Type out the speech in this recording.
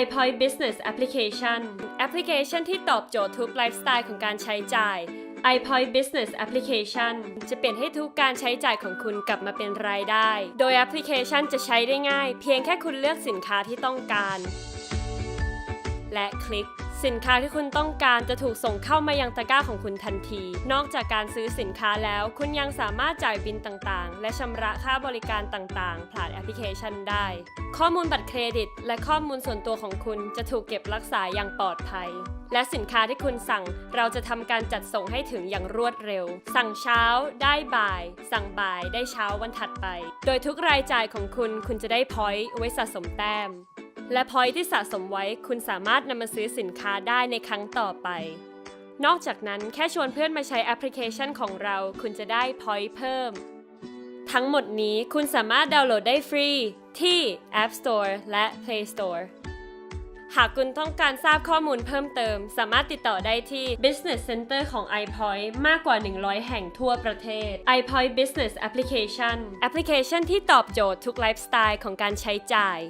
iPoint Business Application แอปพลิเคชันที่ตอบโจทย์ทุกไลฟ์สไตล์ของการใช้จ่าย iPoint Business Application จะเปลี่ยนให้ทุกการใช้จ่ายของคุณกลับมาเป็นรายได้ โดยแอปพลิเคชันจะใช้ได้ง่าย เพียงแค่คุณเลือกสินค้าที่ต้องการ และคลิก สินค้าที่คุณต้องการจะถูกส่งเข้ามายังตะกร้าของคุณทันที นอกจากการซื้อสินค้าแล้ว คุณยังสามารถจ่ายบินต่างๆ และชำระค่าบริการต่างๆ ผ่านแอปพลิเคชันได้ ข้อมูลบัตรเครดิต และข้อมูลส่วนตัวของคุณจะถูกเก็บรักษาอย่างปลอดภัย และสินค้าที่คุณสั่ง เราจะทำการจัดส่งให้ถึงอย่างรวดเร็ว สั่งเช้า ได้บ่าย สั่งบ่าย ได้เช้าวันถัดไป โดยทุกรายจ่ายของคุณ คุณจะได้พอยต์ไว้สะสมแต้ม และพอยที่สะสมไว้คุณสามารถนำมาซื้อสินค้าได้ในครั้งต่อไป นอกจากนั้นแค่ชวนเพื่อนมาใช้แอปพลิเคชันของเรา คุณจะได้พอยต์เพิ่ม ทั้งหมดนี้คุณสามารถดาวน์โหลดได้ฟรี ที่ App Store และ Play Store หากคุณต้องการทราบข้อมูลเพิ่มเติม สามารถติดต่อได้ที่ Business Center ของ iPoint มากกว่า 100 แห่งทั่วประเทศ iPoint Business Application แอปพลิเคชันที่ตอบโจทย์ทุกไลฟ์สไตล์ของการใช้จ่าย